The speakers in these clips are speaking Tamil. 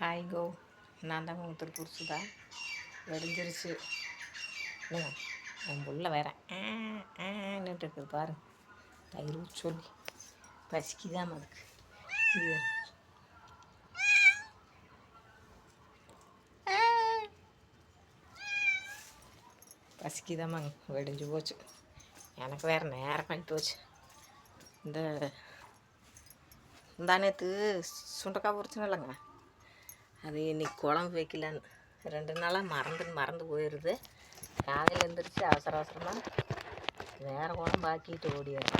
ஹாய் கோ நான் தான் உங்கள் திருப்பூர் சுதா வெடிஞ்சிருச்சு. இல்லைங்க என் புள்ள வேற. என்னட்டு இருக்குது பாருங்க தயிர் சொல்லி பசிக்குதான் அதுக்கு. இது பசிக்குதாமாங்க வெடிஞ்சு போச்சு. எனக்கு வேறு நேரம் பண்ணிட்டு போச்சு. இந்த இந்த நேற்று சுண்டக்காய் பொரிச்சேன் இல்லைங்க அது இன்னைக்கு குழம்பு வைக்கலான்னு. ரெண்டு நாளாக மறந்து மறந்து போயிடுது காலையில் எழுந்திரிச்சு அவசர அவசரமாக வேறு குழம்பு ஆக்கிட்டு ஓடியாரு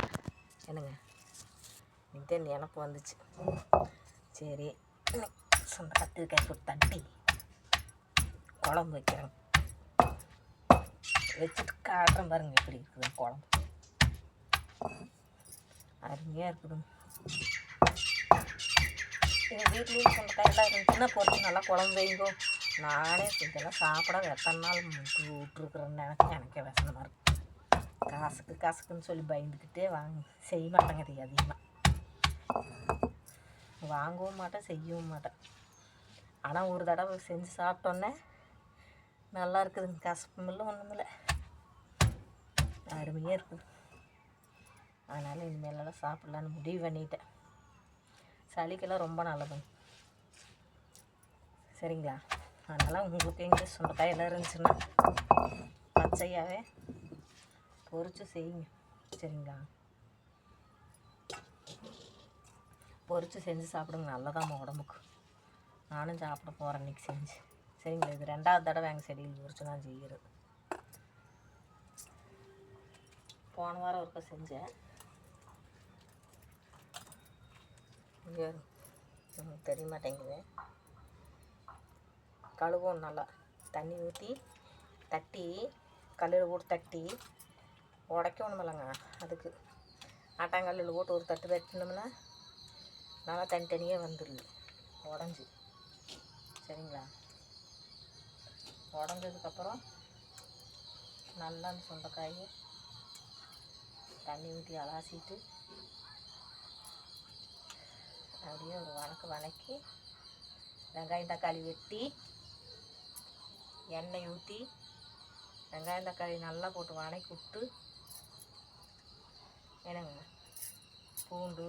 என்னங்க? இதே நினப்பு வந்துச்சு. சரி சொன்ன கத்திரிக்காய் தட்டி குழம்பு வைக்கிறேன். வச்சுட்டு காட்டுறேன் பாருங்க எப்படி இருக்குது குழம்பு. அருமையாக இருக்குதுங்க. எங்கள் வீட்லேயும் சொந்தக்காயெல்லாம் இருந்துச்சுன்னா பொறிச்சு நல்லா குழம்பு வைங்கோ. நானே இதெல்லாம் சாப்பிட எத்தனை நாள் முட்டு விட்ருக்குறேன்னு நினச்சி எனக்கே விஷமா இருக்கு. காசுக்கு காசுக்குன்னு சொல்லி பயந்துக்கிட்டே வாங்க. செய்ய மாட்டேங்குது அதிகமாக வாங்கவும் மாட்டேன் செய்யவும் மாட்டேன். ஆனால் ஒரு தடவை செஞ்சு சாப்பிட்டோன்னே நல்லா இருக்குதுங்க. கசப்பும் இல்லை ஒன்றும் இல்லை. அருமையாக இருக்குது. அதனால் இனிமேலெல்லாம் சாப்பிட்லான்னு முடிவு பண்ணிட்டேன். சளிக்கெல்லாம் ரொம்ப நல்லதுங்க. சரிங்களா? அதனால் உங்களுக்கு எங்கே சுண்டைக்காய் எல்லாம் இருந்துச்சுன்னா பச்சையாகவே பொறிச்சு செய்யுங்க. சரிங்களா? பொறிச்சு செஞ்சு சாப்பிடுங்க. நல்லதாம்மா உடம்புக்கு. நானும் சாப்பிட போகிறேன் இன்னைக்கு செஞ்சு. சரிங்களா? இது ரெண்டாவது தடவை எங்கள் செடியில் பொறிச்சு நான் செய்கிறது போன வாரம் ஒருக்க செஞ்சேன். இங்கே தெரிய மாட்டேங்குது கழுவும் நல்லா. தண்ணி ஊற்றி தட்டி கல்லில் போட்டு தட்டி உடைக்கணும் இல்லைங்க அதுக்கு. ஆட்டாங்கல்லில் போட்டு ஒரு தட்டு தட்டினோம்னா நல்லா தனித்தனியாக வந்துடுது உடஞ்சி. சரிங்களா? உடஞ்சதுக்கப்புறம் நல்லா அந்த சுண்டைக்காயை தண்ணி ஊற்றி அலாசிட்டு அப்படியே ஒரு வணக்கு வணக்கி வெங்காயம் தக்காளி வெட்டி எண்ணெய் ஊற்றி வெங்காயம் தக்காளி நல்லா போட்டு வணக்கி விட்டு என்னங்க பூண்டு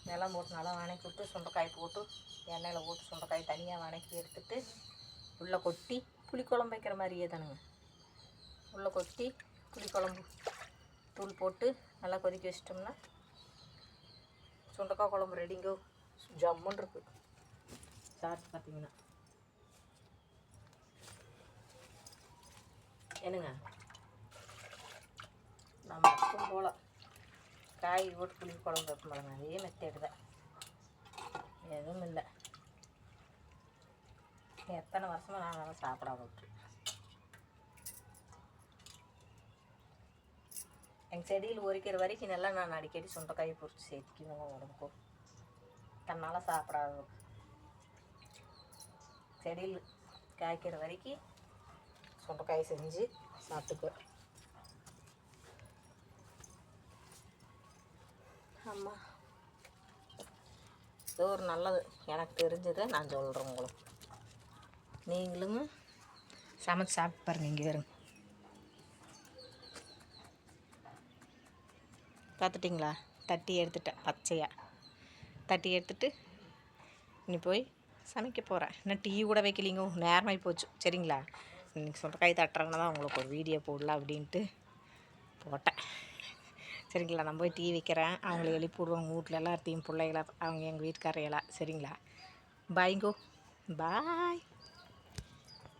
இதெல்லாம் போட்டு நல்லா வணக்கி விட்டு சுண்டைக்காய் போட்டு எண்ணெயில் போட்டு சுண்டைக்காய் தனியாக வணக்கி எடுத்துட்டு உள்ளே கொட்டி புளிக்குழம்பு வைக்கிற மாதிரியே தானுங்க. உள்ளே கொட்டி புளிக்குழம்பு தூள் போட்டு நல்லா கொதிக்க வச்சிட்டோம்னா சுண்டக்காய் குழம்பு ரெடிங்கோ ஜம்முன் இருக்கு. சாப்பிட்டு பார்த்தீங்கன்னா என்னங்க? நம்ம எப்பவும் போல. காய் போட்டு புளி குழம்பு வைப்போம் அதே மெத்தேடு தான். எதுவும் இல்லை. எத்தனை வருஷமாக நான் நல்லா சாப்பிடாம விட்டு எங்கள் செடியில் உரிக்கிற வரைக்கும் நல்லா நான் அடிக்கடி சுண்டைக்காய் பொரிச்சு சேர்த்துக்குவேங்க உடம்புக்கும் தன்னால் சாப்பிடாத. செடியில் காய்க்கிற வரைக்கும் சுண்டைக்காய் செஞ்சு சாப்பிட்டுக்குவேன் ஆமாம் இது ஒரு நல்லது. எனக்கு தெரிஞ்சதை நான் சொல்கிறேன் உங்களுக்கு. நீங்களும் சமைச்சு சாப்பிட்டு பாருங்க இங்கே வருங்க பார்த்துட்டிங்களா? தட்டி எடுத்துட்டேன் பச்சையாக தட்டி எடுத்துட்டு இனி போய் சமைக்க போகிறேன் இன்னும் டீ கூட வைக்கலிங்க. நேரமாகி போச்சு. சரிங்களா? இன்றைக்கி சொல்கிற கை தட்டுறேன்னு தான் உங்களுக்கு ஒரு வீடியோ போடலாம் அப்படின்ட்டு போட்டேன். சரிங்களா? நான் போய் டீ வைக்கிறேன். அவங்கள எழுப்பி விடுவாங்க வீட்டில் எல்லாத்தையும் பிள்ளைகள அவங்க எங்கள் வீட்டுக்காரையெல்லாம் சரிங்களா? பாய்ங்கோ பாய்